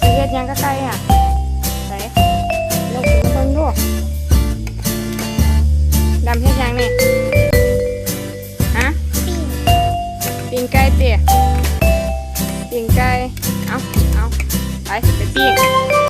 สีเชียดยังก็ใกล้อะไส่ลงถึงเบิ่งดูดำเฮ็ยังนี่ฮะปิ้งไก่เตี๋ยปิ้งไก่เอาเอาไปไปปิ้ง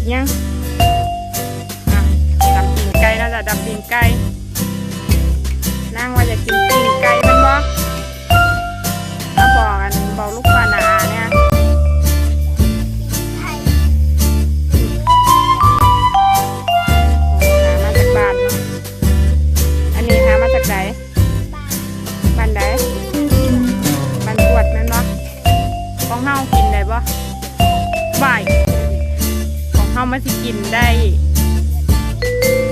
ดยังดับปิงไก่แล้วจ้ะดับปิงไก่นั่งว่าจะกินปิงไก่มันบ่มาบอกกันบอกลูกปาหนาเนี่ยหามาจากบ้านเนาะอันนี้หามาจากไหนบ้านไหนบ้านปวดแม่นบ่ของเฮากินได้บ่ามาสิกินได้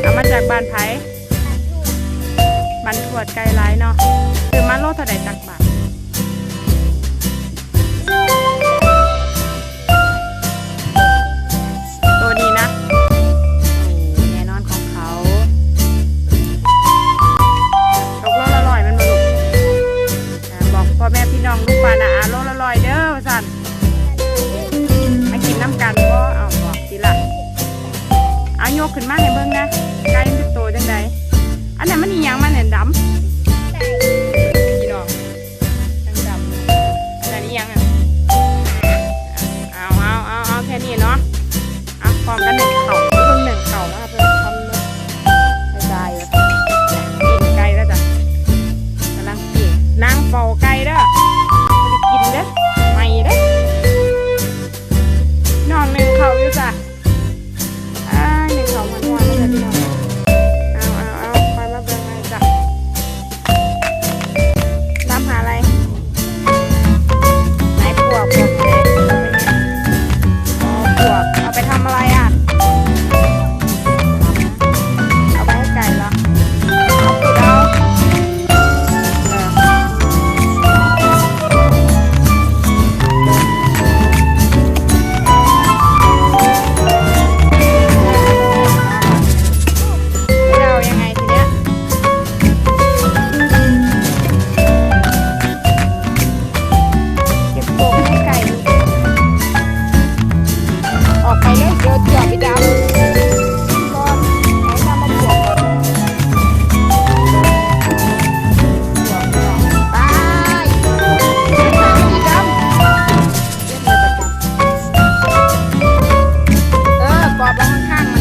เอามาจากบ้านไผ่บ้านถวดไกลร้ายเนาะคือมาโลเถ่าไหร่จัง กรอบล้วข้างๆ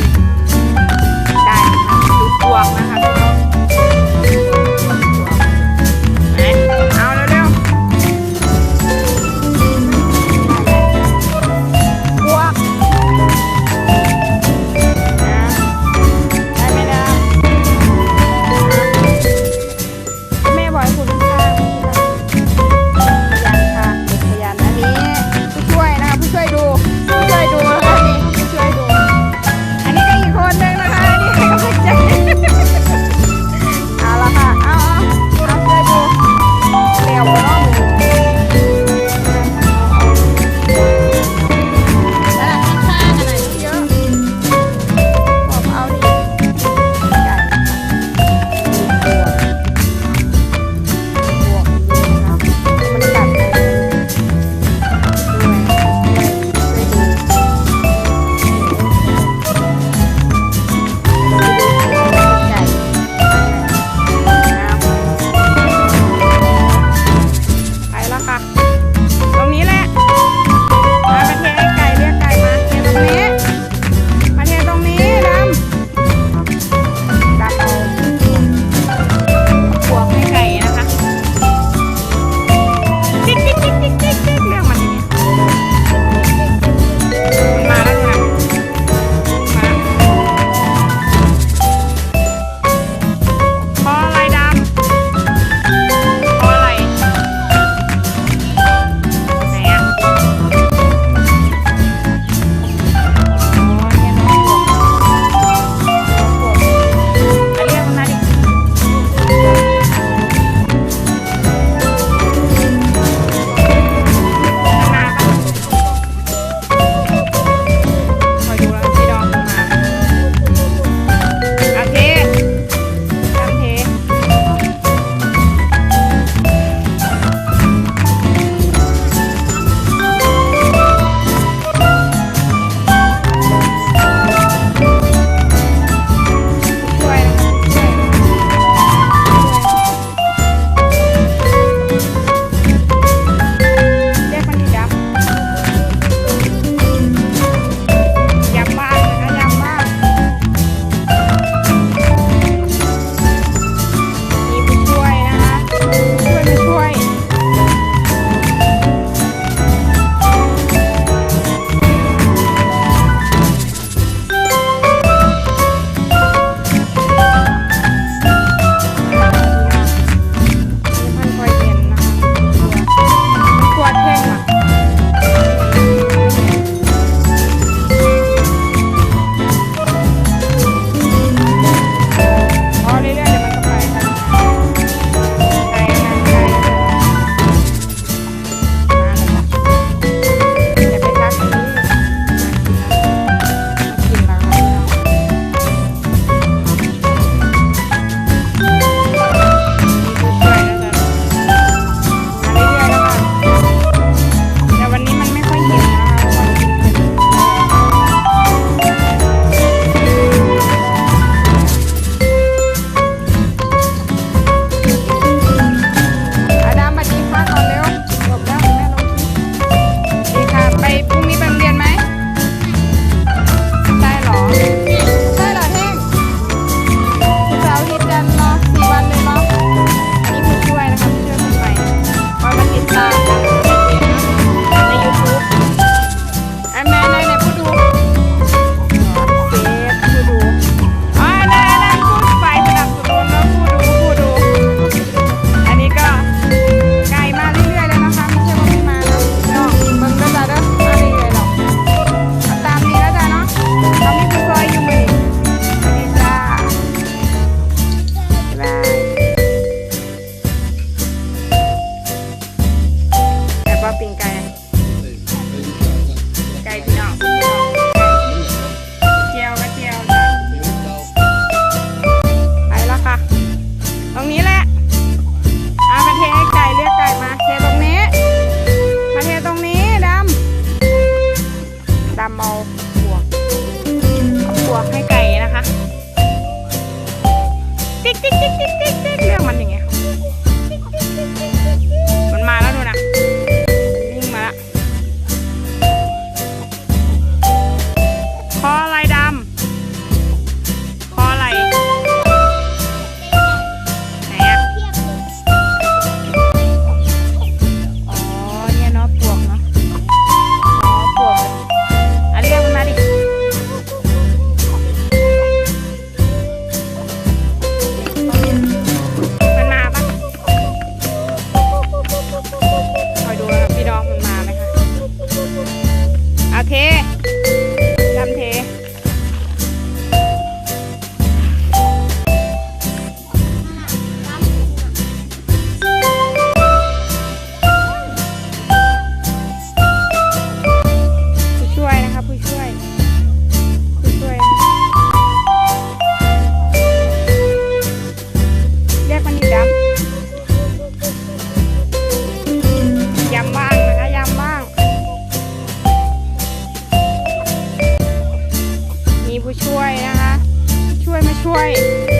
ช่วยนะคะ ช่วยมาช่วย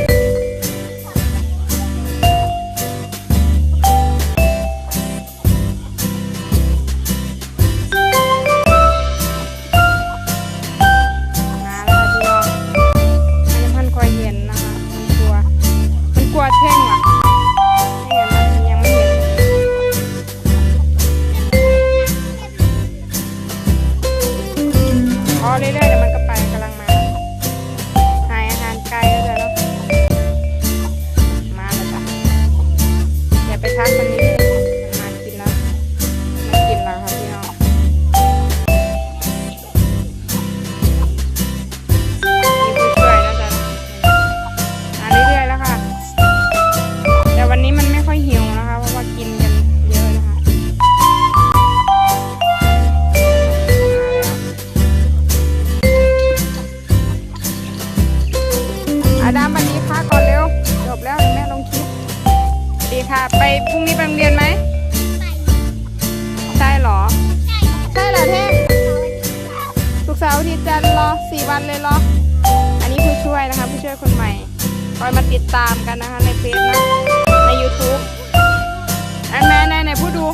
ที่จะรอสี่วันเลยเหรอ อันนี้ผู้ช่วยนะคะผู้ช่วยคนใหม่คอยมาติดตามกันนะคะในเฟซนะในยูทูบอันแม่ไหนไหนผู้ดู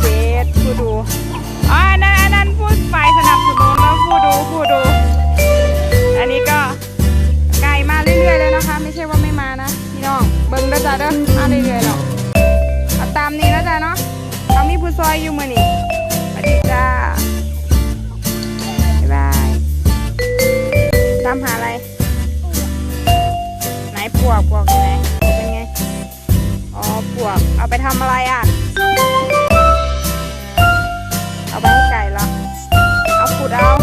เฟซผู้ดูอ๋ออันนั้นอันนั้นผู้ฝ่สนับสนุนแล้วผู้ดูผู้ดู อันนี้ก็ไกลมาเรื่อยๆเลยนะคะ ไม่ใช่ว่าไม่มานะพี่น้องเบิ้งด้จ้าเด้อมาเรื่อยๆหรอกเอตามนี้แล้วจ้าเนาะเขามีผู้ซอยอยู่มือนี่สวัสดีจ้าามหาอะไร ไหนปวกปวกอยู่ไหนเป็นไง อ๋อปวก เอาไปทำอะไรอะ เอาไปให้ไก่ละเอาขุดเอา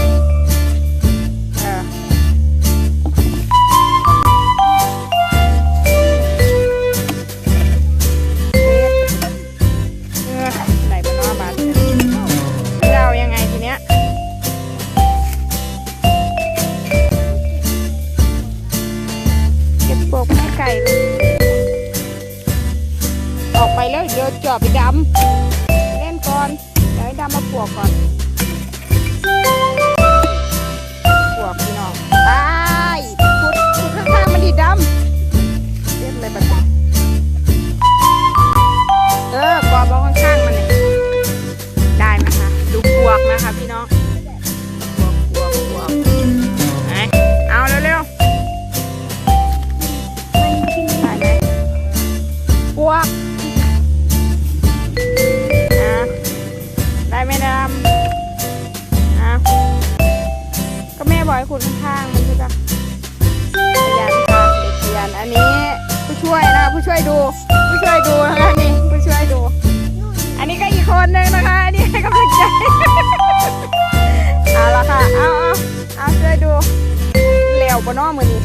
คุณข้างๆมันจะพยานค่ะเด็ยานอันนี้ผู้ช่วยนะผู้ช่วยดู ผู้ช่วยดูนะคะนี่ผู้ช่วยดู อันนี้ก็อีกคนนึงนะคะ อันนี้ให้กำลังใจเอาละค่ะเอาเอาเอาช่วยดูเหลวบนนอกมือนี้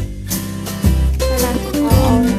นะคะ